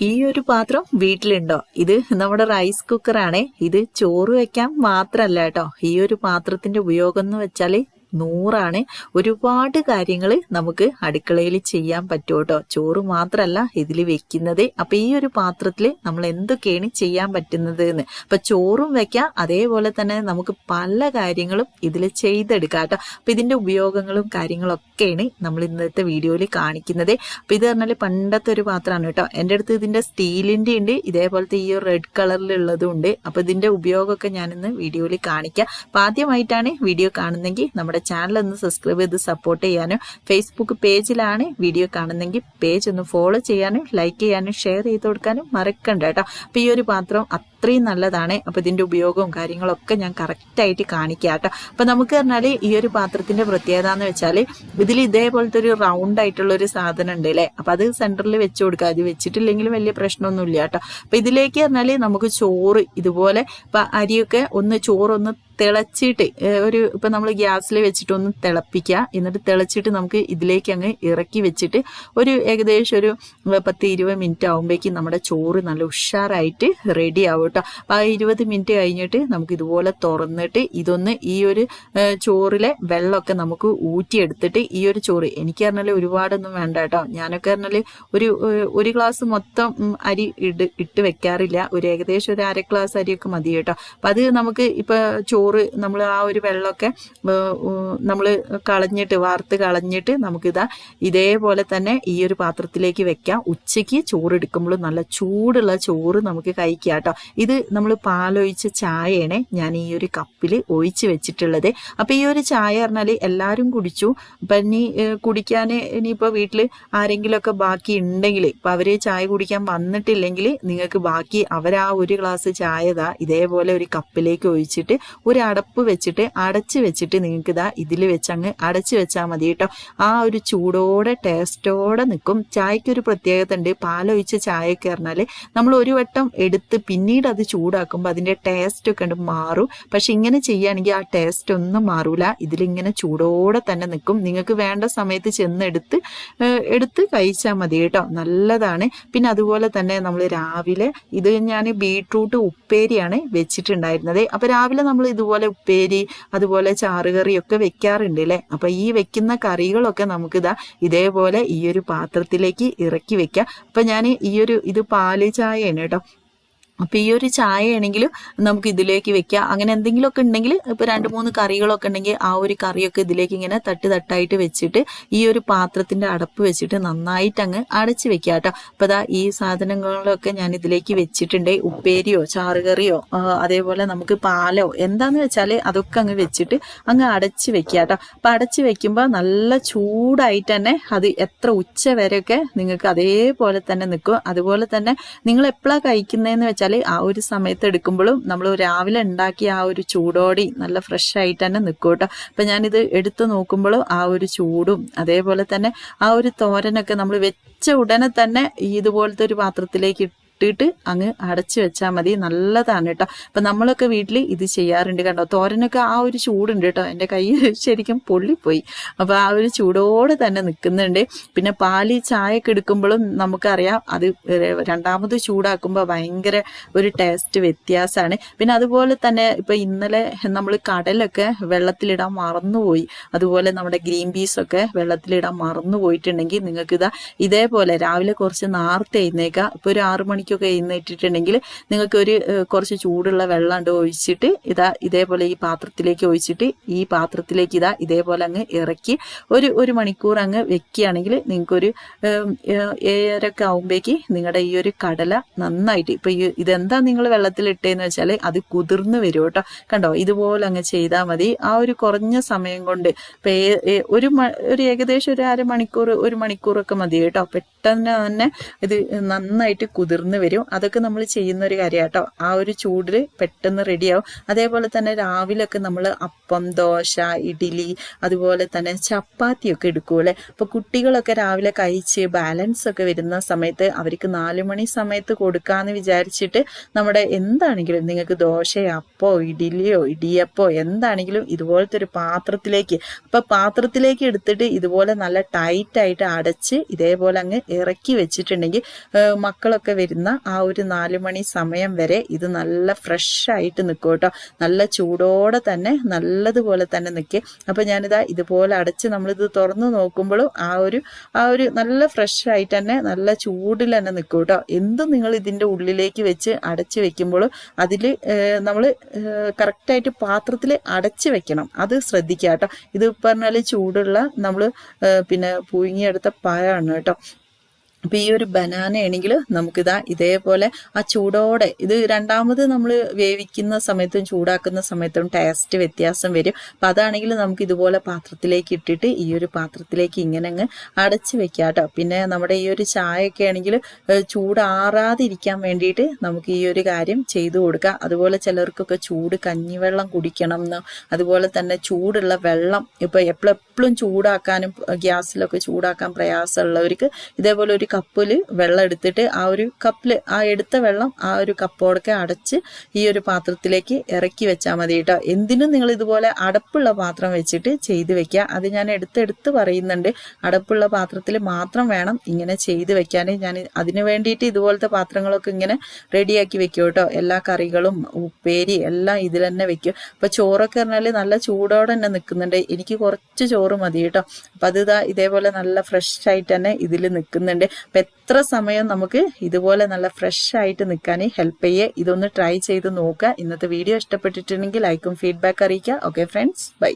ഈ ഒരു പാത്രം വീട്ടിലുണ്ടോ? ഇത് നമ്മുടെ റൈസ് കുക്കറാണേ ഇത് ചോറ് വെക്കാൻ മാത്രല്ല കേട്ടോ. ഈ ഒരു പാത്രത്തിന്റെ ഉപയോഗം എന്ന് വെച്ചാൽ നൂറാണ്. ഒരുപാട് കാര്യങ്ങൾ നമുക്ക് അടുക്കളയിൽ ചെയ്യാൻ പറ്റും കേട്ടോ ചോറ് മാത്രമല്ല ഇതിൽ വെക്കുന്നത്. അപ്പൊ ഈ ഒരു പാത്രത്തിൽ നമ്മൾ എന്തൊക്കെയാണ് ചെയ്യാൻ പറ്റുന്നത് എന്ന് അപ്പൊ ചോറും വെക്കാം. അതേപോലെ തന്നെ നമുക്ക് പല കാര്യങ്ങളും ഇതിൽ ചെയ്തെടുക്കാം കേട്ടോ. അപ്പൊ ഇതിന്റെ ഉപയോഗങ്ങളും കാര്യങ്ങളൊക്കെയാണ് നമ്മൾ ഇന്നത്തെ വീഡിയോയിൽ കാണിക്കുന്നത്. അപ്പൊ ഇത് പറഞ്ഞാൽ പണ്ടത്തെ ഒരു പാത്രമാണ് കേട്ടോ. എന്റെ അടുത്ത് ഇതിന്റെ സ്റ്റീലിന്റെ ഉണ്ട്. ഇതേപോലത്തെ ഈ ഒരു റെഡ് കളറിലുള്ളതും ഉണ്ട്. അപ്പൊ ഇതിന്റെ ഉപയോഗമൊക്കെ ഞാനിന്ന് വീഡിയോയിൽ കാണിക്കാം. അപ്പൊ ആദ്യമായിട്ടാണ് വീഡിയോ കാണുന്നെങ്കിൽ നമ്മുടെ ചാനൽ ഒന്ന് സബ്സ്ക്രൈബ് ചെയ്ത് സപ്പോർട്ട് ചെയ്യാനും ഫേസ്ബുക്ക് പേജിലാണ് വീഡിയോ കാണുന്നെങ്കിൽ പേജ് ഒന്ന് ഫോളോ ചെയ്യാനും ലൈക്ക് ചെയ്യാനും ഷെയർ ചെയ്ത് കൊടുക്കാനും മറക്കണ്ട കേട്ടോ. അപ്പോൾ ഈ ഒരു പാത്രം അത്രയും നല്ലതാണ്. അപ്പോൾ ഇതിന്റെ ഉപയോഗവും കാര്യങ്ങളൊക്കെ ഞാൻ കറക്റ്റായിട്ട് കാണിക്കാം കേട്ടോ. അപ്പോൾ നമുക്ക് പറഞ്ഞാൽ ഈ ഒരു പാത്രത്തിന്റെ പ്രത്യേകത എന്ന് വെച്ചാൽ ഇതിൽ ഇതേപോലത്തെ ഒരു റൗണ്ട് ആയിട്ടുള്ള ഒരു സാധനം ഉണ്ട് അല്ലേ? അപ്പോൾ അത് സെന്ററിൽ വെച്ച് കൊടുക്കുക. അത് വെച്ചിട്ടില്ലെങ്കിലും വലിയ പ്രശ്നമൊന്നുമില്ല കേട്ടോ. അപ്പോൾ ഇതിലേക്ക് പറഞ്ഞാൽ നമുക്ക് ചോറ് ഇതുപോലെ ഇപ്പം അരിയൊക്കെ ഒന്ന് ചോറൊന്ന് തിളച്ചിട്ട് ഒരു ഇപ്പം നമ്മൾ ഗ്യാസിൽ വെച്ചിട്ട് ഒന്ന് തിളപ്പിക്കുക. എന്നിട്ട് തിളച്ചിട്ട് നമുക്ക് ഇതിലേക്ക് അങ്ങ് ഇറക്കി വെച്ചിട്ട് ഒരു ഏകദേശം ഒരു പത്ത് ഇരുപത് മിനിറ്റ് ആകുമ്പോഴേക്കും നമ്മുടെ ചോറ് നല്ല ഉഷാറായിട്ട് റെഡി ആവും കേട്ടോ. അപ്പം ആ ഇരുപത് മിനിറ്റ് കഴിഞ്ഞിട്ട് നമുക്ക് ഇതുപോലെ തുറന്നിട്ട് ഇതൊന്ന് ഈ ഒരു ചോറിലെ വെള്ളമൊക്കെ നമുക്ക് ഊറ്റിയെടുത്തിട്ട് ഈ ഒരു ചോറ് എനിക്ക് പറഞ്ഞാൽ ഒരുപാടൊന്നും വേണ്ട കേട്ടോ. ഞാനൊക്കെ പറഞ്ഞാൽ ഒരു ഒരു ഗ്ലാസ് മൊത്തം അരി ഇട്ട് ഇട്ട് വെക്കാറില്ല. ഒരു ഏകദേശം ഒരു അര ഗ്ലാസ് അരിയൊക്കെ മതി കേട്ടോ. അപ്പം അത് നമുക്ക് ഇപ്പം ചോറ് ചോറ് നമ്മൾ ആ ഒരു വെള്ളമൊക്കെ നമ്മൾ കളഞ്ഞിട്ട് വാർത്ത് കളഞ്ഞിട്ട് നമുക്കിതാ ഇതേപോലെ തന്നെ ഈ ഒരു പാത്രത്തിലേക്ക് വെക്കാം. ഉച്ചയ്ക്ക് ചോറ് എടുക്കുമ്പോൾ നല്ല ചൂടുള്ള ചോറ് നമുക്ക് കഴിക്കാം കേട്ടോ. ഇത് നമ്മൾ പാലൊഴിച്ച ചായയാണ് ഞാൻ ഈ ഒരു കപ്പിൽ ഒഴിച്ച് വെച്ചിട്ടുള്ളത്. അപ്പം ഈ ഒരു ചായ പറഞ്ഞാൽ എല്ലാവരും കുടിച്ചു. അപ്പം ഇനി കുടിക്കാൻ ഇനിയിപ്പോൾ വീട്ടിൽ ആരെങ്കിലുമൊക്കെ ബാക്കി ഉണ്ടെങ്കിൽ ഇപ്പം അവർ ചായ കുടിക്കാൻ വന്നിട്ടില്ലെങ്കിൽ നിങ്ങൾക്ക് ബാക്കി അവർ ആ ഒരു ഗ്ലാസ് ചായ ഇതേപോലെ ഒരു കപ്പിലേക്ക് ഒഴിച്ചിട്ട് ഒരു ഒരു അടപ്പ് വെച്ചിട്ട് അടച്ച് വെച്ചിട്ട് നിങ്ങൾക്ക് ഇതാ ഇതിൽ വെച്ചങ്ങ് അടച്ച് വെച്ചാൽ മതി കേട്ടോ. ആ ഒരു ചൂടോടെ ടേസ്റ്റോടെ നിൽക്കും ചായക്കൊരു പ്രത്യേകത ഉണ്ട്. പാലൊഴിച്ച ചായയൊക്കെ പറഞ്ഞാൽ നമ്മൾ ഒരു വട്ടം എടുത്ത് പിന്നീട് അത് ചൂടാക്കുമ്പോൾ അതിന്റെ ടേസ്റ്റ് ഒക്കെ ഉണ്ട് മാറും. പക്ഷെ ഇങ്ങനെ ചെയ്യുകയാണെങ്കിൽ ആ ടേസ്റ്റ് ഒന്നും മാറൂല. ഇതിലിങ്ങനെ ചൂടോടെ തന്നെ നിൽക്കും നിങ്ങൾക്ക് വേണ്ട സമയത്ത് ചെന്നെടുത്ത് എടുത്ത് കഴിച്ചാൽ മതി കേട്ടോ. നല്ലതാണ്. പിന്നെ അതുപോലെ തന്നെ നമ്മൾ രാവിലെ ഇത് ഞാൻ ബീട്രൂട്ട് ഉപ്പേരിയാണ് വെച്ചിട്ടുണ്ടായിരുന്നത്. അപ്പോൾ രാവിലെ നമ്മൾ ഇത് ഇതുപോലെ ഉപ്പേരി അതുപോലെ ചാറുകറിയൊക്കെ വെക്കാറുണ്ട് അല്ലേ അപ്പൊ ഈ വെക്കുന്ന കറികളൊക്കെ നമുക്കിതാ ഇതേപോലെ ഈ ഒരു പാത്രത്തിലേക്ക് ഇറക്കി വെക്കാം. അപ്പൊ ഞാൻ ഈ ഒരു ഇത് പാൽ ചായയാണ് കേട്ടോ. അപ്പോൾ ഈ ഒരു ചായ ആണെങ്കിലും നമുക്ക് ഇതിലേക്ക് വെക്കാം. അങ്ങനെ എന്തെങ്കിലുമൊക്കെ ഉണ്ടെങ്കിൽ ഇപ്പോൾ രണ്ട് മൂന്ന് കറികളൊക്കെ ഉണ്ടെങ്കിൽ ആ ഒരു കറിയൊക്കെ ഇതിലേക്ക് ഇങ്ങനെ തട്ട് തട്ടായിട്ട് വെച്ചിട്ട് ഈ ഒരു പാത്രത്തിന്റെ അടപ്പ് വെച്ചിട്ട് നന്നായിട്ട് അങ്ങ് അടച്ച് വെക്കാം കേട്ടോ. അപ്പോൾ അതാ ഈ സാധനങ്ങളൊക്കെ ഞാൻ ഇതിലേക്ക് വെച്ചിട്ടുണ്ട്. ഉപ്പേരിയോ ചാറുകറിയോ അതേപോലെ നമുക്ക് പാലോ എന്താന്ന് വെച്ചാൽ അതൊക്കെ അങ്ങ് വെച്ചിട്ട് അങ്ങ് അടച്ച് വെക്കാം കേട്ടോ. അപ്പോൾ അടച്ച് വെക്കുമ്പോൾ നല്ല ചൂടായിട്ട് തന്നെ അത് എത്ര ഉച്ച വരെയൊക്കെ നിങ്ങൾക്ക് അതേപോലെ തന്നെ നിൽക്കും. അതുപോലെ തന്നെ നിങ്ങൾ എപ്പോഴാണ് കഴിക്കുന്നതെന്ന് വെച്ചാൽ വെച്ചാൽ ആ ഒരു സമയത്ത് എടുക്കുമ്പോഴും നമ്മൾ രാവിലെ ഉണ്ടാക്കിയ ആ ഒരു ചൂടോടി നല്ല ഫ്രഷ് ആയിട്ട് തന്നെ നിൽക്കും കേട്ടോ. അപ്പം ഞാനിത് എടുത്തു നോക്കുമ്പോഴും ആ ഒരു ചൂടും അതേപോലെ തന്നെ ആ ഒരു തോരനൊക്കെ നമ്മൾ വെച്ച ഉടനെ തന്നെ ഇതുപോലത്തെ ഒരു പാത്രത്തിലേക്ക് ഇട്ടിട്ട് അങ്ങ് അടച്ചു വെച്ചാൽ മതി. നല്ലതാണ് കേട്ടോ. അപ്പം നമ്മളൊക്കെ വീട്ടിൽ ഇത് ചെയ്യാറുണ്ട് കണ്ടോ? തോരനൊക്കെ ആ ഒരു ചൂടുണ്ട് കേട്ടോ. എന്റെ കൈ ശരിക്കും പൊള്ളിപ്പോയി. അപ്പോൾ ആ ഒരു ചൂടോടെ തന്നെ നിൽക്കുന്നുണ്ട് പിന്നെ പാലി ചായയൊക്കെ എടുക്കുമ്പോഴും നമുക്കറിയാം അത് രണ്ടാമത് ചൂടാക്കുമ്പോൾ ഭയങ്കര ഒരു ടേസ്റ്റ് വ്യത്യാസമാണ്. പിന്നെ അതുപോലെ തന്നെ ഇപ്പം ഇന്നലെ നമ്മൾ കടലൊക്കെ വെള്ളത്തിലിടാൻ മറന്നുപോയി. അതുപോലെ നമ്മുടെ ഗ്രീൻ പീസൊക്കെ വെള്ളത്തിലിടാൻ മറന്നു പോയിട്ടുണ്ടെങ്കിൽ നിങ്ങൾക്ക് ഇതാ ഇതേപോലെ രാവിലെ കുറച്ച് നാർത്തെ എഴുന്നേക്കാം ഇപ്പോൾ ഒരു ആറു മണിക്ക് മണിക്കൊക്കെ എഴുന്നേറ്റിട്ടുണ്ടെങ്കിൽ നിങ്ങൾക്ക് ഒരു കുറച്ച് ചൂടുള്ള വെള്ളം ഉണ്ട് ഒഴിച്ചിട്ട് ഇതാ ഇതേപോലെ ഈ പാത്രത്തിലേക്ക് ഒഴിച്ചിട്ട് ഈ പാത്രത്തിലേക്ക് ഇതാ ഇതേപോലെ അങ്ങ് ഇറക്കി ഒരു ഒരു മണിക്കൂർ അങ്ങ് വെക്കുകയാണെങ്കിൽ നിങ്ങൾക്കൊരു ഏഴരൊക്കെ ആകുമ്പോഴേക്ക് നിങ്ങളുടെ ഈ ഒരു കടല നന്നായിട്ട് ഇപ്പൊ ഇതെന്താ നിങ്ങൾ വെള്ളത്തിൽ വെള്ളത്തിലിട്ടേന്ന് വെച്ചാൽ അത് കുതിർന്ന് വരും കേട്ടോ. കണ്ടോ? ഇതുപോലെ അങ്ങ് ചെയ്താൽ മതി. ആ ഒരു കുറഞ്ഞ സമയം കൊണ്ട് ഒരു ഒരു ഏകദേശം ഒരു അര മണിക്കൂർ ഒരു മണിക്കൂറൊക്കെ മതി കേട്ടോ. പെട്ടെന്ന് തന്നെ ഇത് നന്നായിട്ട് കുതിർന്ന് വരും. അതൊക്കെ നമ്മൾ ചെയ്യുന്ന ഒരു കാര്യം കേട്ടോ ആ ഒരു ചൂടിൽ പെട്ടെന്ന് റെഡിയാവും അതേപോലെ തന്നെ രാവിലെയൊക്കെ നമ്മൾ അപ്പം ദോശ ഇഡ്ഡലി അതുപോലെ തന്നെ ചപ്പാത്തിയൊക്കെ എടുക്കൂലേ അപ്പോൾ കുട്ടികളൊക്കെ രാവിലെ കഴിച്ച് ബാലൻസ് ഒക്കെ വരുന്ന സമയത്ത് അവർക്ക് നാല് മണി സമയത്ത് കൊടുക്കാമെന്ന് വിചാരിച്ചിട്ട് നമ്മുടെ എന്താണെങ്കിലും നിങ്ങൾക്ക് ദോശയോ അപ്പോ ഇഡ്ഡലിയോ ഇടിയപ്പോ എന്താണെങ്കിലും ഇതുപോലത്തെ ഒരു പാത്രത്തിലേക്ക് അപ്പോൾ പാത്രത്തിലേക്ക് എടുത്തിട്ട് ഇതുപോലെ നല്ല ടൈറ്റ് ആയിട്ട് അടച്ച് ഇതേപോലെ അങ്ങ് ഇറക്കി വെച്ചിട്ടുണ്ടെങ്കിൽ മക്കളൊക്കെ വരുന്ന ആ ഒരു നാല് മണി സമയം വരെ ഇത് നല്ല ഫ്രഷ് ആയിട്ട് നിൽക്കും കേട്ടോ. നല്ല ചൂടോടെ തന്നെ നല്ലതുപോലെ തന്നെ നിൽക്കും അപ്പോൾ ഞാനിതാ ഇതുപോലെ അടച്ച് നമ്മളിത് തുറന്ന് നോക്കുമ്പോഴും ആ ഒരു ആ ഒരു നല്ല ഫ്രഷ് ആയിട്ട് തന്നെ നല്ല ചൂടിൽ തന്നെ നിൽക്കും കേട്ടോ. എന്തും നിങ്ങൾ ഇതിന്റെ ഉള്ളിലേക്ക് വെച്ച് അടച്ച് വെക്കുമ്പോഴും അതിൽ നമ്മൾ കറക്റ്റായിട്ട് പാത്രത്തിൽ അടച്ച് വെക്കണം. അത് ശ്രദ്ധിക്കുക കേട്ടോ. ഇത് പറഞ്ഞാൽ ചൂടുള്ള നമ്മൾ പിന്നെ പുഴുങ്ങിയെടുത്ത പഴമാണ് കേട്ടോ. അപ്പോൾ ഈ ഒരു ബനാന ആണെങ്കിൽ നമുക്കിതാ ഇതേപോലെ ആ ചൂടോടെ ഇത് രണ്ടാമത് നമ്മൾ വേവിക്കുന്ന സമയത്തും ചൂടാക്കുന്ന സമയത്തും ടേസ്റ്റ് വ്യത്യാസം വരും. അപ്പോൾ അതാണെങ്കിൽ നമുക്ക് ഇതുപോലെ പാത്രത്തിലേക്ക് ഇട്ടിട്ട് ഈ ഒരു പാത്രത്തിലേക്ക് ഇങ്ങനെ അങ്ങ് അടച്ച് വെക്കാം കേട്ടോ. പിന്നെ നമ്മുടെ ഈ ഒരു ചായയൊക്കെ ആണെങ്കിൽ ചൂടാറാതിരിക്കാൻ വേണ്ടിയിട്ട് നമുക്ക് ഈ ഒരു കാര്യം ചെയ്തു കൊടുക്കുക അതുപോലെ ചിലർക്കൊക്കെ ചൂട് കഞ്ഞിവെള്ളം കുടിക്കണം എന്ന്. അതുപോലെ തന്നെ ചൂടുള്ള വെള്ളം. ഇപ്പോൾ എപ്പോഴെപ്പോഴും ചൂടാക്കാനും ഗ്യാസിലൊക്കെ ചൂടാക്കാൻ പ്രയാസമുള്ളവർക്ക് ഇതേപോലെ ഒരു കപ്പിൽ വെള്ളം എടുത്തിട്ട് ആ ഒരു കപ്പിൽ ആ എടുത്ത വെള്ളം ആ ഒരു കപ്പോടൊക്കെ അടച്ച് ഈ ഒരു പാത്രത്തിലേക്ക് ഇറക്കി വെച്ചാൽ മതി കേട്ടോ. എന്തിനും നിങ്ങൾ ഇതുപോലെ അടപ്പുള്ള പാത്രം വെച്ചിട്ട് ചെയ്ത് വെക്കുക. അത് ഞാൻ എടുത്തെടുത്ത് പറയുന്നുണ്ട്. അടപ്പുള്ള പാത്രത്തിൽ മാത്രം വേണം ഇങ്ങനെ ചെയ്ത് വെക്കാൻ ഞാൻ അതിനു വേണ്ടിയിട്ട് ഇതുപോലത്തെ പാത്രങ്ങളൊക്കെ ഇങ്ങനെ റെഡിയാക്കി വെക്കും കേട്ടോ. എല്ലാ കറികളും ഉപ്പേരി എല്ലാം ഇതിൽ തന്നെ വെക്കും. അപ്പോൾ ചോറൊക്കെ പറഞ്ഞാൽ നല്ല ചൂടോടെ തന്നെ നിൽക്കുന്നുണ്ട്. എനിക്ക് കുറച്ച് ചോറ് മതി കേട്ടോ. അപ്പം അത് ഇതേപോലെ നല്ല ഫ്രഷ് ആയിട്ട് തന്നെ ഇതിൽ നിൽക്കുന്നുണ്ട്. അപ്പം എത്ര സമയം നമുക്ക് ഇതുപോലെ നല്ല ഫ്രഷ് ആയിട്ട് നിൽക്കാൻ ഹെൽപ്പ് ചെയ്യുക ഇതൊന്ന് ട്രൈ ചെയ്ത് നോക്കുക. ഇന്നത്തെ വീഡിയോ ഇഷ്ടപ്പെട്ടിട്ടുണ്ടെങ്കിൽ ലൈക്കും ഫീഡ്ബാക്ക് അറിയിക്കുക. Okay friends bye